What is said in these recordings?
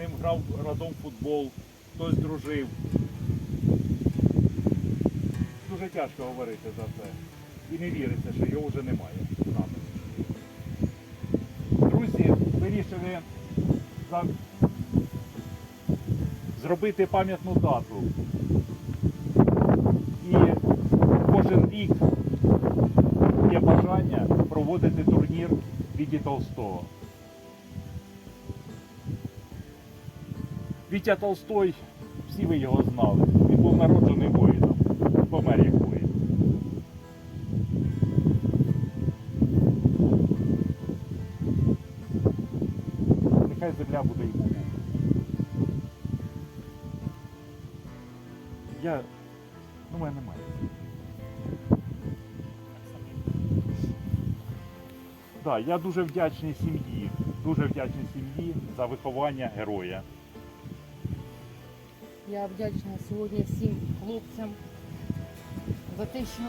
ним грав разом футбол, хтось дружив. Дуже тяжко говорити за це. І не віриться, що його вже немає. Друзі вирішили за- зробити пам'ятну дату. І кожен рік є бажання проводити турнір Віті Толстого. Вітя Толстой, всі ви його знали. Він був народжений воїном, помер як воїн. Нехай земля буде йому. Я. Ну, мене немає. Так, я дуже вдячний сім'ї, дуже вдячний сім'ї за виховання героя. Я вдячна сьогодні всім хлопцям за те, що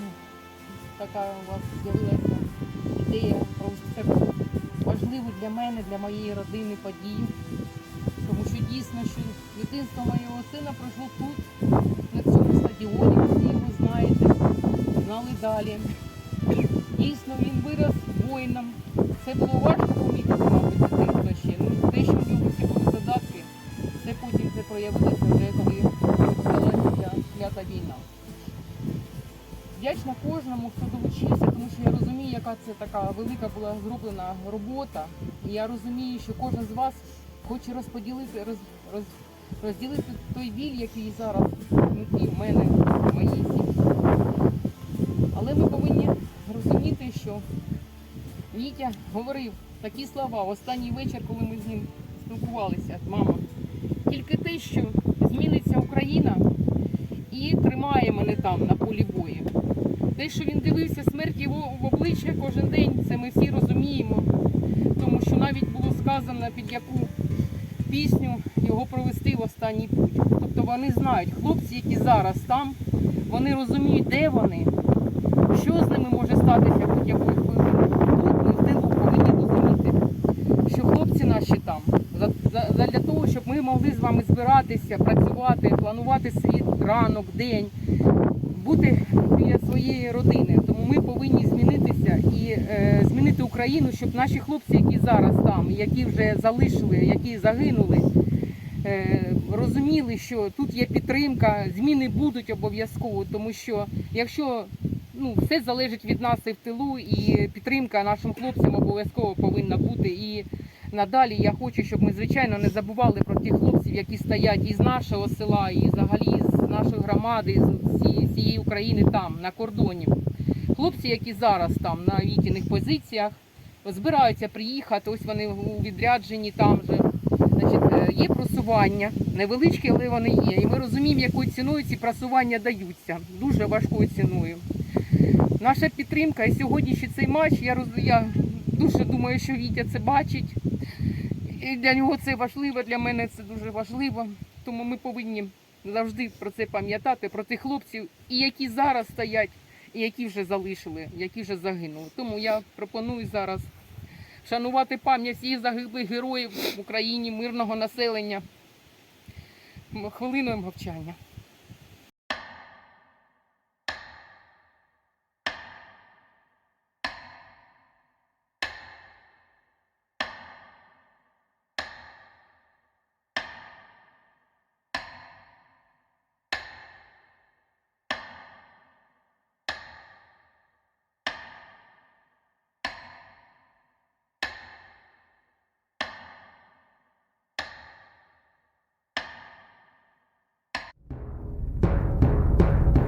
ну, така у вас з'явилася ідея провести таку важливу для мене, для моєї родини подію. Тому що дійсно, що дитинство моєго сина пройшло тут, на цьому стадіоні, всі його знаєте, знали далі. Дійсно, він вирос воїном. Це було важко помітити, мабуть, дитинство ще. Ну, те, що в нього всі були задатки, це потім це проявилося Вдячна кожному, хто долучився, тому що я розумію, яка це така велика була зроблена робота. І я розумію, що кожен з вас хоче розподілити, роз, роз, розділити той біль, який зараз в мене, в моїй сім'ї. Але ми повинні розуміти, що Вітя говорив такі слова останній вечір, коли ми з ним спілкувалися, мама. Тільки те, що зміниться Україна і тримає мене там на полі бою. Те, що він дивився смерті в в обличчя кожен день, це ми всі розуміємо. Тому що навіть було сказано, під яку пісню його провести в останній путь. Тобто вони знають, хлопці, які зараз там, вони розуміють, де вони, що з ними може статися будь-якої хвилини. Тут ми в тилу повинні розуміти, що хлопці наші там для того, щоб ми могли з вами збиратися, працювати, планувати свій ранок, день, бути своєї родини. Тому ми повинні змінитися і е, змінити Україну, щоб наші хлопці, які зараз там, які вже залишили, які загинули, е, розуміли, що тут є підтримка, зміни будуть обов'язково, тому що якщо ну, все залежить від нас і в тилу, і підтримка нашим хлопцям обов'язково повинна бути. І надалі я хочу, щоб ми, звичайно, не забували про тих хлопців, які стоять із нашого села, і взагалі нашої громади, з всієї України там, на кордоні. Хлопці, які зараз там на вітіних позиціях, збираються приїхати, ось вони у відрядженні там же. Значить, е, є просування, невеличкі, але вони є. І ми розуміємо, якою ціною ці просування даються. Дуже важкою ціною. Наша підтримка і сьогодні ще цей матч, я, роз... я дуже думаю, що Вітя це бачить. І для нього це важливо, для мене це дуже важливо. Тому ми повинні завжди про це пам'ятати, про тих хлопців, і які зараз стоять, і які вже залишили, які вже загинули. Тому я пропоную зараз шанувати пам'ять всіх загиблих героїв в Україні, мирного населення. Хвилиною мовчання.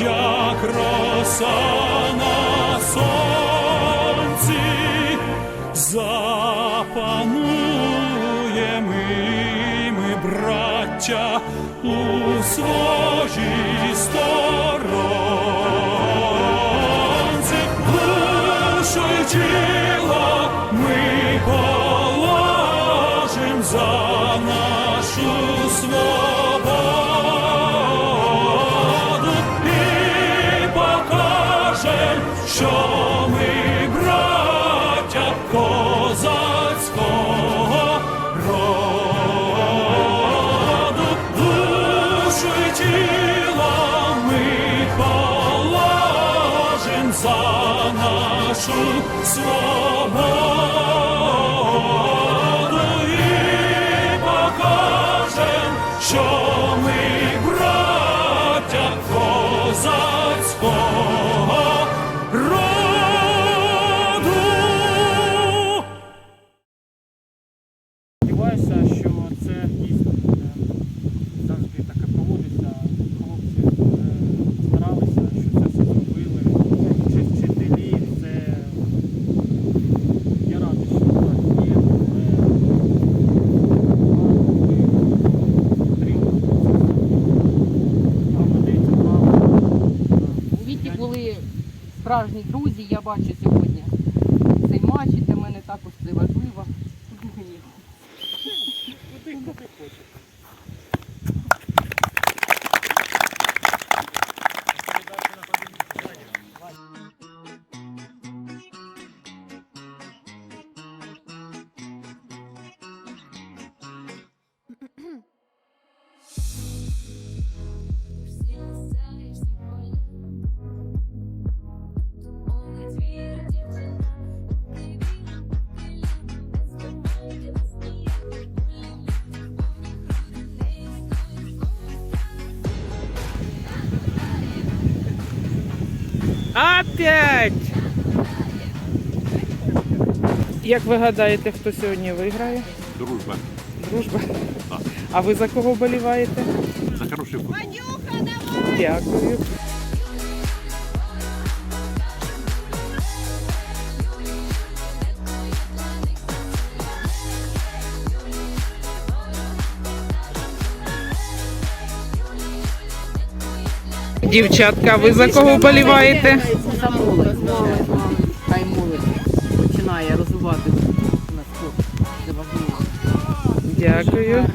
як роса на сонці, запануємо ми, браття, у своїй сторонці, душу й положим за нашу свободу справжні друзі, я бачу сьогодні цей матч, і для мене також це Опять! Як ви гадаєте, хто сьогодні виграє? Дружба. Дружба? А ви за кого боліваєте? За хороший футбол. Дякую. Дівчатка, ви за кого боліваєте? За молодь. Хай молодь починає розвивати на спорт. Це. Дякую.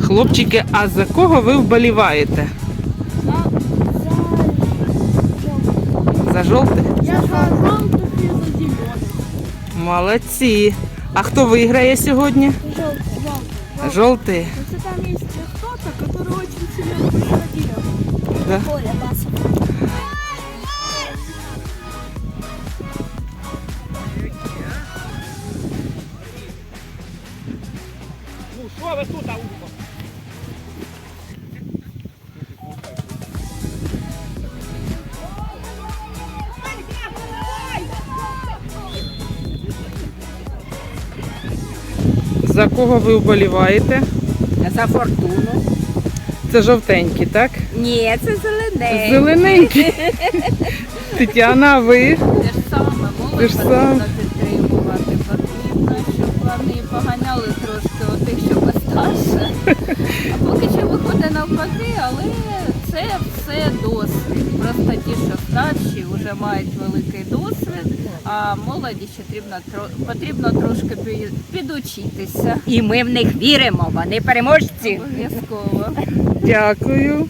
Хлопчики, а за кого ви вболіваєте? За жовтих? Я за желтых и за зеленых. Молодці. А хто виграє сьогодні? Желтый, желтый. Жовтий. Если там есть кто-то, который очень сильно проходил. Да. Коля, Баса. За кого ви вболіваєте? За фортуну. Це жовтенькі, так? Ні, це зелене. Зелененькі. Тетяна, а ви? Те ж саме, молодь потрібно підтримувати, потрібно, щоб вони поганяли трошки отих, що постарше. А поки що виходить навпаки, але це все досвід. Просто ті, що старші, вже мають великий досвід, а молоді ще потрібно, потрібно трошки підучитися. І ми в них віримо, вони переможці. Обов'язково. Дякую.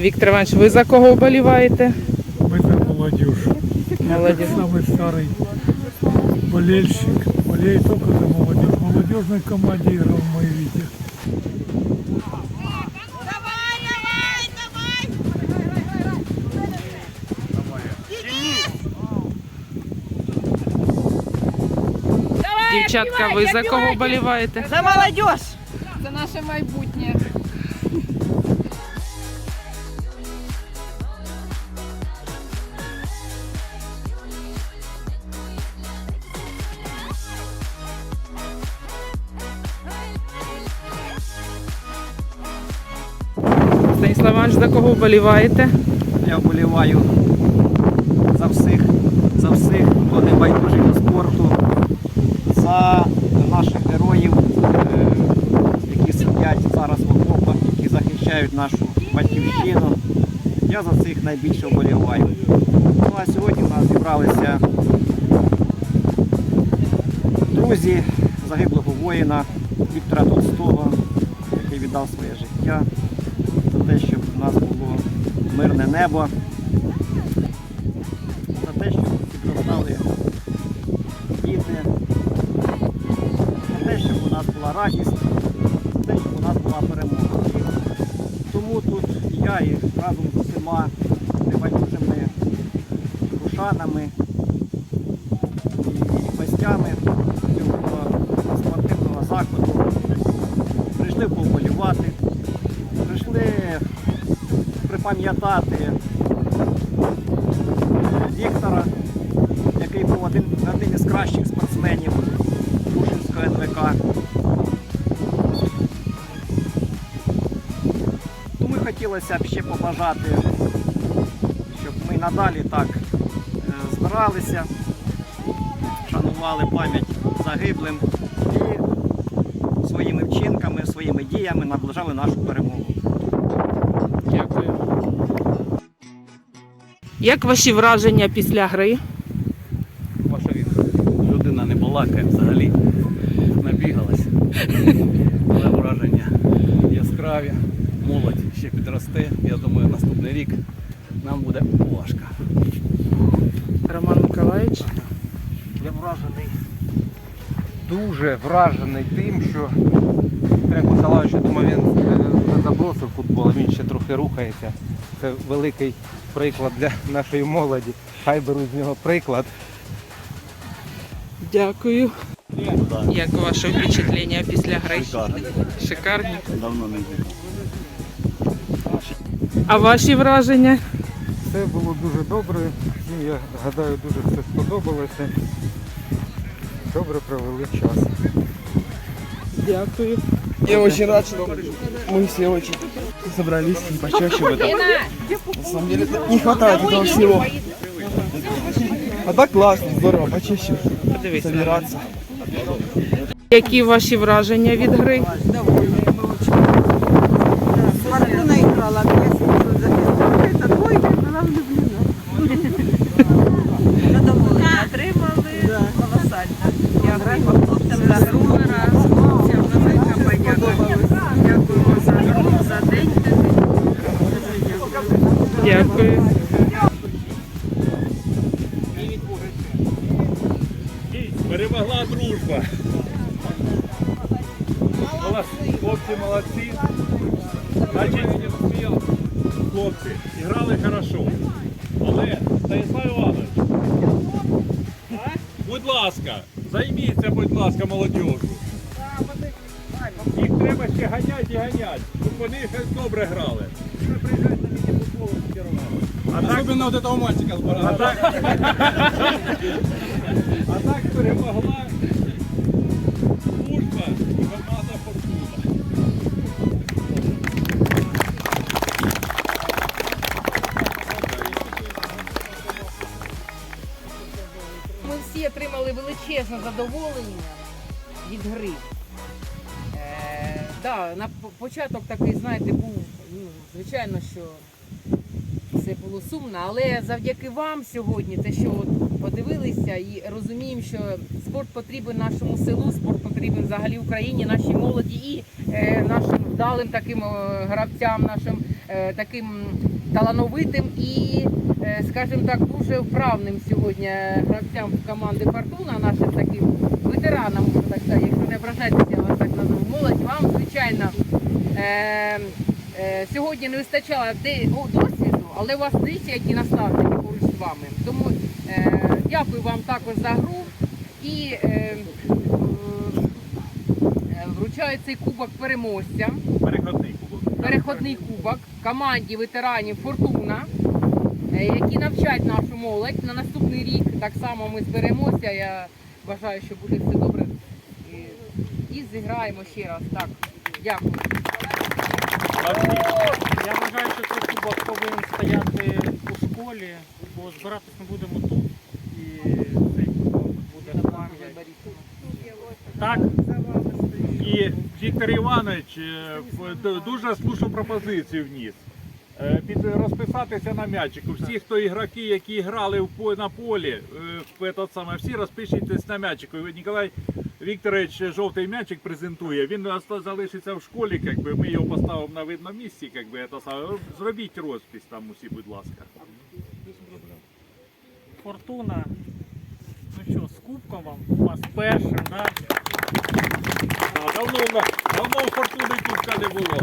Віктор Іванович, ви за кого вболіваєте? молодежь. Молодежь. Самый старый болельщик. болеет только за молодежь. В молодежной команде играл в Моевите. Дівчатка, ви за кого болеваете? За молодежь. За наше майбутнє. Кого вболіваєте? Я вболіваю за всіх, за всіх, хто не байдужий до спорту, за наших героїв, е, які сидять зараз в окопах, які захищають нашу батьківщину. Я за цих найбільше вболіваю. Ну а сьогодні в нас зібралися друзі загиблого воїна Віктора Толстого, який віддав своє життя за те, щоб у нас мирне небо, за те, щоб підростали діти, за те, щоб у нас була радість, за те, щоб у нас була перемога. Тому тут я і разом з усіма небайдужими рушанами хотілося б ще побажати, щоб ми надалі так е, збиралися, шанували пам'ять загиблим і своїми вчинками, своїми діями наближали нашу перемогу. Дякую. Як ваші враження після гри? Ваша відповідь. Людина не балакає взагалі. Набігалась. Але враження яскраві. Молодь ще підросте. Я думаю, наступний рік нам буде важко. Роман Миколаївич. Я вражений, дуже вражений тим, що Петренко Миколаївич, я думаю, він е, не забросив футбол, а він ще трохи рухається. Це великий приклад для нашої молоді. Хай беруть з нього приклад. Дякую. Як ваше впечатлення після гри? Шикарні. Давно не було. А ваші враження? Все було дуже добре. Я гадаю, дуже все сподобалося. Добре провели час. Дякую. Я очень рад, что мы все очень собрались и почаще в этом. На самом деле не хватает этого всего. А так классно, здорово, почаще Подивись. на собираться. Які ваші враження від гри? Будь ласка, займіться, будь ласка, молодіжю. Їх треба ще ганяти і ганяти, щоб вони щось добре грали. А так, Особенно на этого мальчика а а так перемогла задоволення від гри. Е, да, на початок такий, знаєте, був, ну, звичайно, що це було сумно, але завдяки вам сьогодні, те, що от подивилися і розуміємо, що спорт потрібен нашому селу, спорт потрібен взагалі Україні, нашій молоді і е, нашим вдалим таким е, гравцям, нашим е, таким талановитим і, е, скажімо так, дуже вправним сьогодні гравцям команди Фортуна, нашим таким ветеранам, так сказати, якщо не ображайтеся, я вас так назову, молодь, вам, звичайно, е, е, сьогодні не вистачало де, о, досвіду, але у вас дивіться, які наставники поруч з вами. Тому е, дякую вам також за гру. і е, е, вручаю цей кубок переможцям. Переходний кубок. переходний кубок команді ветеранів Фортуна, е, які навчать нашу молодь на наступний рік. Так само ми зберемося. Я бажаю, що буде все добре. І, зіграємо ще раз. Так, дякую. Я вважаю, що цей кубок повинен стояти у школі, бо збиратись ми будемо тут. І цей кубок буде пам'ять. Так, І Віктор Іванович е, дуже слушну пропозицію вніс. Е, Під розписатися на м'ячику. Всі, хто ігроки, які грали в на полі, е, в саме, всі розпишіться на м'ячику. Ніколай Вікторович жовтий м'ячик презентує. Він залишиться в школі, якби ми його поставимо на видному місці. Якби, это саме. Зробіть розпись там усі, будь ласка. фортуна. Ну що, з кубком вам у вас першим, да? Давно, давно у фортуни кубка не було.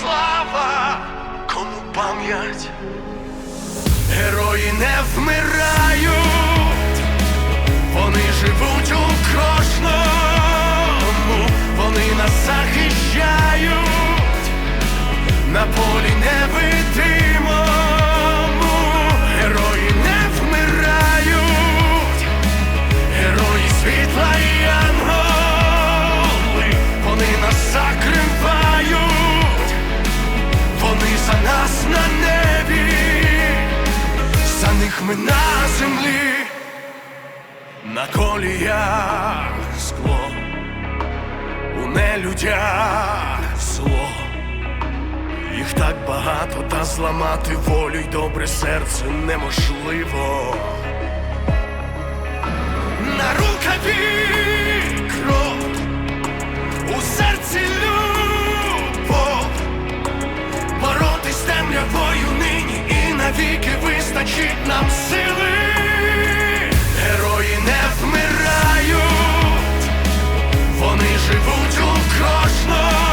Слава, кому пам'ять, герої не вмирають, вони живуть у кожному, вони нас захищають, на полі невидимому, герої не вмирають, герої світла і янголи, вони нас закривають, за нас на небі, за них ми на землі, на коліях скло, у нелюдях зло. Їх так багато, та зламати волю й добре серце неможливо. На рукаві кров у серці людей. темрявою нині і навіки вистачить нам сили, герої не вмирають, вони живуть у кожному.